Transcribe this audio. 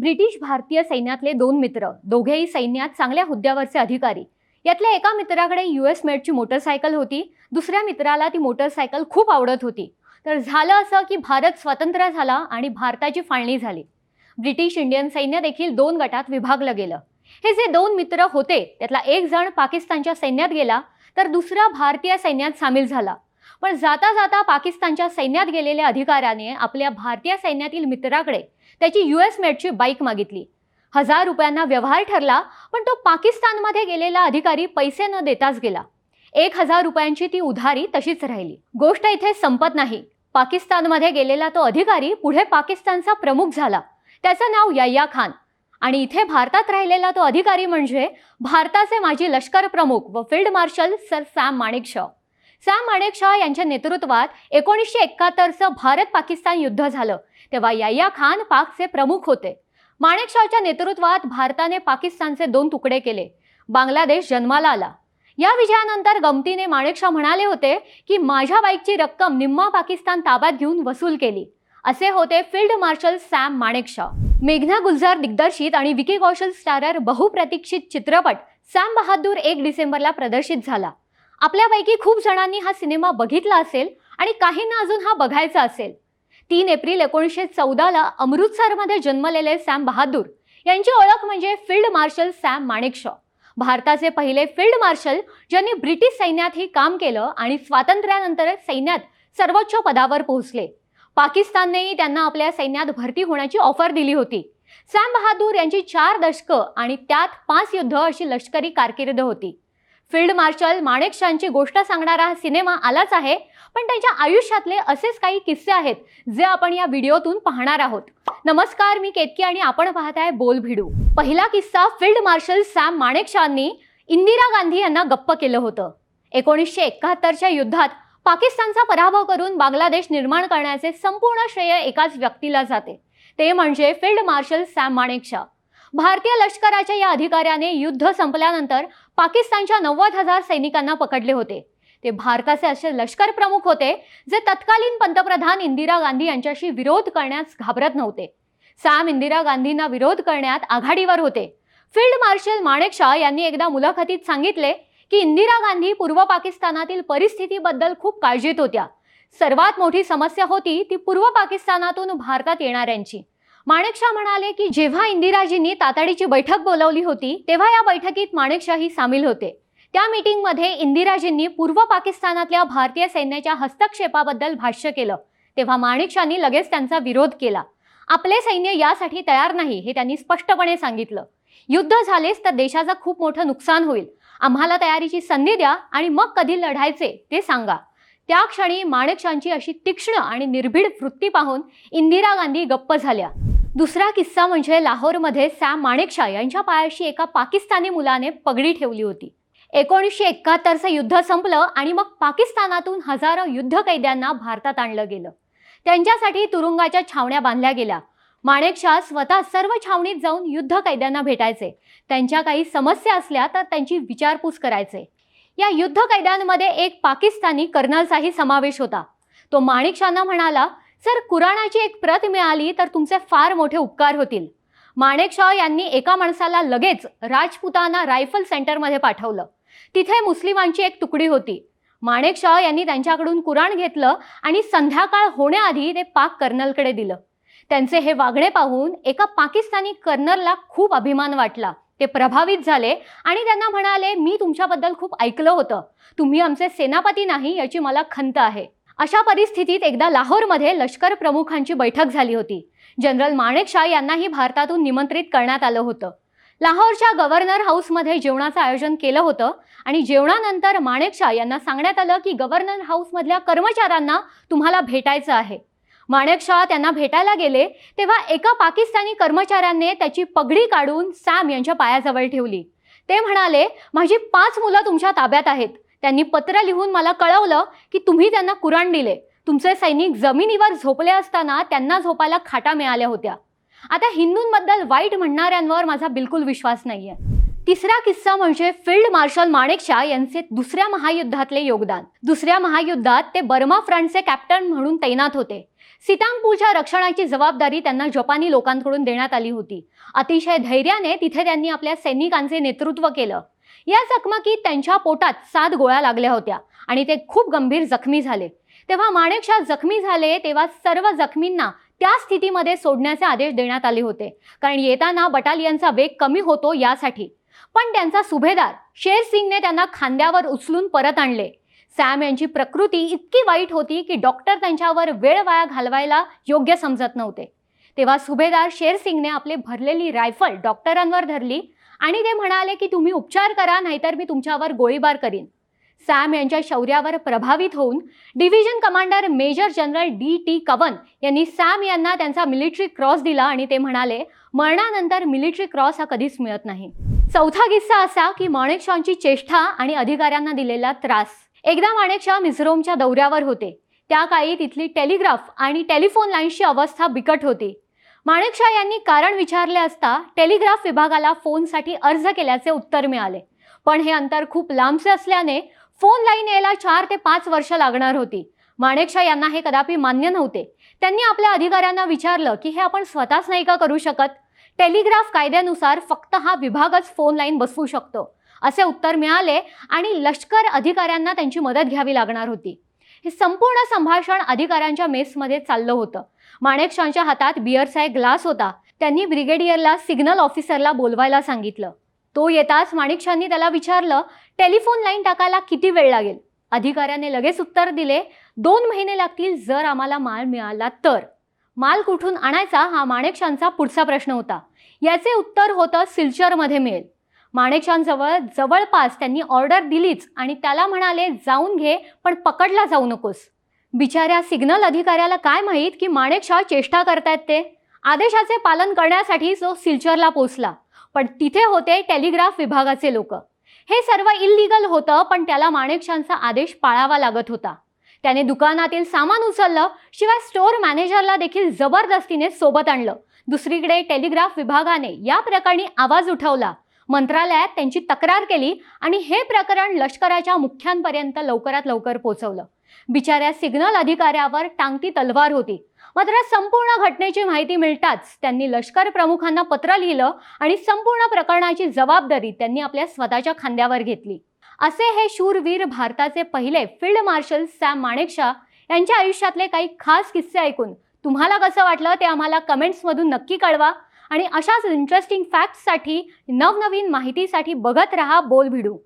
British भारतीय सैन्यातले दोन मित्र दोघेही सैन्यात चांगल्या हुद्द्यावरचे अधिकारी. यातल्या एका मित्राकडे यू एस मेडची मोटरसायकल होती दुसऱ्या मित्राला ती मोटरसायकल खूप आवडत होती. तर झालं असं की भारत स्वतंत्र झाला आणि भारताची फाळणी झाली. ब्रिटिश इंडियन सैन्य देखील दोन गटात विभागलं गेलं. हे जे दोन मित्र होते त्यातला एक जण पाकिस्तानच्या सैन्यात गेला तर दुसरा भारतीय सैन्यात सामील झाला. पण जाता जाता पाकिस्तानच्या सैन्यात गेलेल्या अधिकाऱ्याने आपल्या भारतीय सैन्यातील मित्राकडे त्याची यू एस मेडची बाईक मागितली. हजार रुपयांना व्यवहार ठरला पण तो पाकिस्तानमध्ये गेलेला अधिकारी पैसे न देताच गेला. एक हजार रुपयांची ती उधारी तशीच राहिली. गोष्ट इथे संपत नाही. पाकिस्तानमध्ये गेलेला तो अधिकारी पुढे पाकिस्तानचा प्रमुख झाला. त्याचं नाव याया खान. आणि इथे भारतात राहिलेला तो अधिकारी म्हणजे भारताचे माजी लष्कर प्रमुख व field marshal sir Sam Manekshaw. Sam Manekshaw यांच्या नेतृत्वात एकोणीसशे एकाहत्तरचं भारत पाकिस्तान युद्ध झालं. तेव्हा याया खान पाकचे प्रमुख होते. माणेकशॉच्या नेतृत्वात भारताने पाकिस्तानचे दोन तुकडे केले. बांगलादेश जन्माला आला. या विजयानंतर गमतीने माणेकशॉ म्हणाले होते की माझ्या बाईकची रक्कम निम्मा पाकिस्तान ताब्यात घेऊन वसूल केली. असे होते फील्ड मार्शल सॅम माणेकशॉ मेघना गुलजार दिग्दर्शित आणि विकी कौशल स्टारर बहुप्रतीक्षित चित्रपट सॅम बहादूर एक डिसेंबरला प्रदर्शित झाला. आपल्यापैकी खूप जणांनी हा सिनेमा बघितला असेल आणि काहींना अजून हा बघायचा असेल. तीन एप्रिल एकोणीसशे चौदाला अमृतसरमध्ये जन्मलेले सॅम बहादूर यांची ओळख म्हणजे फील्ड मार्शल सॅम माणिकशॉ. भारताचे पहिले फील्ड मार्शल ज्यांनी ब्रिटिश सैन्यातही काम केलं आणि स्वातंत्र्यानंतर सैन्यात सर्वोच्च पदावर पोहोचले. पाकिस्ताननेही त्यांना आपल्या सैन्यात भरती होण्याची ऑफर दिली होती. सॅम बहादूर यांची चार दशकं आणि त्यात पाच युद्ध अशी लष्करी कारकीर्द होती. फील्ड मार्शल माणेकशांची गोष्ट सांगणारा हा सिनेमा आलाच आहे पण त्यांच्या आयुष्यातले असेच काही किस्से आहेत जे आपण या व्हिडिओतून पाहणार आहोत. नमस्कार मी केतकी आणि आपण पाहताय बोल भिडू. पहिला किस्सा फील्ड मार्शल सॅम माणेकशांनी इंदिरा गांधी यांना गप्प केलं होतं. एकोणीसशे एकाहत्तरच्या युद्धात पाकिस्तानचा पराभव करून बांगलादेश निर्माण करण्याचे संपूर्ण श्रेय एकाच व्यक्तीला जाते. ते म्हणजे फील्ड मार्शल सॅम माणेकशा भारतीय लष्कराच्या या अधिकाऱ्याने युद्ध संपल्यानंतर पाकिस्तानच्या नव्वद हजार सैनिकांना पकडले होते. ते भारताचे असे लष्कर प्रमुख होते जे तत्कालीन पंतप्रधान इंदिरा गांधी यांच्याशी विरोध करण्यास घाबरत नव्हते. सॅम इंदिरा गांधींना विरोध करण्यात आघाडीवर होते. फील्ड मार्शल माणेकशा यांनी एकदा मुलाखतीत सांगितले की इंदिरा गांधी पूर्व पाकिस्तानातील परिस्थितीबद्दल खूप काळजीत होत्या. सर्वात मोठी समस्या होती ती पूर्व पाकिस्तानातून भारतात येणाऱ्यांची. माणेकशा म्हणाले की जेव्हा इंदिराजींनी तातडीची बैठक बोलावली होती तेव्हा या बैठकीत माणेकशाही सामील होते. त्या मीटिंगमध्ये इंदिराजींनी पूर्व पाकिस्तानातल्या भारतीय सैन्याच्या हस्तक्षेपाबद्दल भाष्य केलं. तेव्हा माणेकशांनी लगेच त्यांचा विरोध केला. आपले सैन्य यासाठी तयार नाही हे त्यांनी स्पष्टपणे सांगितलं. युद्ध झालेच तर देशाचं खूप मोठं नुकसान होईल. आम्हाला तयारीची संधी द्या आणि मग कधी लढायचे ते सांगा. त्या क्षणी माणिकशांची अशी तीक्ष्ण आणि निर्भीड वृत्ती पाहून इंदिरा गांधी गप्प झाल्या. दुसरा किस्सा म्हणजे लाहोरमध्ये सॅम माणेकशा यांच्या पायाशी एका पाकिस्तानी मुलाने पगडी ठेवली होती. एकोणीसशे एकाहत्तरचं युद्ध संपलं आणि मग पाकिस्तानातून हजारो युद्ध कैद्यांना भारतात आणलं गेलं. त्यांच्यासाठी तुरुंगाच्या छावण्या बांधल्या गेल्या. माणेकशा स्वतः सर्व छावणीत जाऊन युद्ध कैद्यांना भेटायचे. त्यांच्या काही समस्या असल्या तर त्यांची विचारपूस करायचे. या युद्ध कैद्यांमध्ये एक पाकिस्तानी कर्नलचाही समावेश होता. तो माणिकशांना म्हणाला सर कुराणाची एक प्रत मिळाली तर तुमचे फार मोठे उपकार होतील. माणेकशॉ यांनी एका माणसाला लगेच राजपुताना रायफल सेंटरमध्ये पाठवलं. तिथे मुस्लिमांची एक तुकडी होती. माणेकशॉ यांनी त्यांच्याकडून कुराण घेतलं आणि संध्याकाळ होण्याआधी ते पाक कर्नलकडे दिलं. त्यांचे हे वागणे पाहून एका पाकिस्तानी कर्नलला खूप अभिमान वाटला. ते प्रभावित झाले आणि त्यांना म्हणाले मी तुमच्याबद्दल खूप ऐकलं होतं. तुम्ही आमचे सेनापती नाही याची मला खंत आहे. अशा परिस्थितीत एकदा लाहोरमध्ये लष्कर प्रमुखांची बैठक झाली होती. जनरल माणेकशा यांनाही भारतातून निमंत्रित करण्यात आलं होतं. लाहोरच्या गव्हर्नर हाऊसमध्ये जेवणाचं आयोजन केलं होतं आणि जेवणानंतर माणेकशा यांना सांगण्यात आलं की गव्हर्नर हाऊसमधल्या कर्मचाऱ्यांना तुम्हाला भेटायचं आहे. माणेकशा त्यांना भेटायला गेले तेव्हा एका पाकिस्तानी कर्मचाऱ्याने त्याची पगडी काढून सॅम यांच्या पायाजवळ ठेवली. ते म्हणाले माझी पाच मुलं तुमच्या ताब्यात आहेत. त्यांनी पत्र लिहून मला कळवलं की तुम्ही त्यांना कुराण दिले. तुमचे सैनिक जमिनीवर झोपले असताना त्यांना झोपायला खाटा मिळाल्या होत्या. आता हिंदूंबद्दल वाईट म्हणणाऱ्यांवर माझा बिलकुल विश्वास नाहीये. तिसरा किस्सा म्हणजे फील्ड मार्शल माणेकशा यांचे दुसऱ्या महायुद्धातले योगदान. दुसऱ्या महायुद्धात ते बर्मा फ्रंटचे कॅप्टन म्हणून तैनात होते. सितांगपूरच्या रक्षणाची जबाबदारी त्यांना जपानी लोकांकडून देण्यात आली होती. अतिशय धैर्याने तिथे त्यांनी आपल्या सैनिकांचे नेतृत्व केलं. या चकमकीत त्यांच्या पोटात सात गोळ्या लागल्या होत्या आणि ते खूप गंभीर जखमी झाले. तेव्हा माणेकशा जखमी झाले तेव्हा सर्व जखमींना त्या स्थितीमध्ये सोडण्याचे आदेश देण्यात आले होते. कारण येताना बटालियनचा वेग कमी होतो यासाठी. पण त्यांचा सुभेदार शेर सिंगने त्यांना खांद्यावर उचलून परत आणले. सॅम यांची प्रकृती इतकी वाईट होती की डॉक्टर त्यांच्यावर वेळ वाया घालवायला योग्य समजत नव्हते. तेव्हा सुभेदार शेर सिंगने आपली भरलेली रायफल डॉक्टरांवर धरली आणि ते म्हणाले की तुम्ही उपचार करा नाहीतर मी तुमच्यावर गोळीबार करीन. सॅम यांच्या शौर्यावर प्रभावित होऊन division commander major general D T कवन यांनी सॅम यांना त्यांचा मिलिटरी क्रॉस दिला आणि ते म्हणाले मरणानंतर मिलिटरी क्रॉस हा कधीच मिळत नाही. चौथा किस्सा असा की माणेकशॉंची चेष्टा आणि अधिकाऱ्यांना दिलेला त्रास. एकदा माणेकशॉ मिझोरमच्या दौऱ्यावर होते. त्या काळी तिथली टेलिग्राफ आणि टेलिफोन लाईन्सची अवस्था बिकट होती. माणेकशॉ यांनी कारण विचारले असता टेलिग्राफ विभागाला फोनसाठी अर्ज केल्याचे उत्तर मिळाले. पण हे अंतर खूप लांबचे असल्याने फोन लाईन यायला चार ते पाच वर्ष लागणार होती. माणेकशा यांना हे कदापि मान्य नव्हते. त्यांनी आपल्या अधिकाऱ्यांना विचारलं की हे आपण स्वतःच नाही का करू शकत? टेलिग्राफ कायद्यानुसार फक्त हा विभागच फोन लाईन बसवू शकतो असे उत्तर मिळाले आणि लष्कर अधिकाऱ्यांना त्यांची मदत घ्यावी लागणार होती. हे संपूर्ण संभाषण अधिकाऱ्यांच्या मेसमध्ये चाललं होतं. माणेकशांच्या हातात बिअरचा एक ग्लास होता. त्यांनी ब्रिगेडियरला सिग्नल ऑफिसरला बोलवायला सांगितलं. तो येताच माणिकशांनी त्याला विचारलं टेलिफोन लाईन टाकायला किती वेळ लागेल? अधिकाऱ्याने लगेच उत्तर दिले दोन महिने लागतील जर आम्हाला माल मिळाला तर. माल कुठून आणायचा हा माणेकशांचा पुढचा प्रश्न होता. याचे उत्तर होतं सिल्चरमध्ये मिळेल माणेकशांजवळ जवळपास त्यांनी ऑर्डर दिलीच आणि त्याला म्हणाले जाऊन घे पण पकडला जाऊ नकोस. बिचाऱ्या सिग्नल अधिकाऱ्याला काय माहीत की माणेकशा चेष्टा करतायत ते? आदेशाचे पालन करण्यासाठी जो सिल्चरला पोचला पण तिथे होते टेलिग्राफ विभागाचे लोक. हे सर्व इल्लीगल होतं पण त्याला माणेकशांचा आदेश पाळावा लागत होता. त्याने दुकानातील सामान उचललं शिवाय स्टोअर मॅनेजरला देखील जबरदस्तीने सोबत आणलं. दुसरीकडे टेलिग्राफ विभागाने या प्रकरणी आवाज उठवला मंत्रालयात त्यांची तक्रार केली आणि हे प्रकरण लष्कराच्या मुख्यांपर्यंत लवकरात लवकर पोहोचवलं. बिचाऱ्या सिग्नल अधिकाऱ्यावर टांगती तलवार होती. मात्र संपूर्ण घटनेची माहिती मिळताच त्यांनी लष्कर प्रमुखांना पत्र लिहिलं आणि संपूर्ण प्रकरणाची जबाबदारी त्यांनी आपल्या स्वतःच्या खांद्यावर घेतली. असे हे शूरवीर भारताचे पहिले फील्ड मार्शल सॅम माणेकशा यांच्या आयुष्यातले काही खास किस्से ऐकून तुम्हाला कसं वाटलं ते आम्हाला कमेंट्समधून नक्की कळवा. आणि अशाच इंटरेस्टिंग फॅक्ट्ससाठी नवनवीन माहितीसाठी बघत रहा बोल भिडू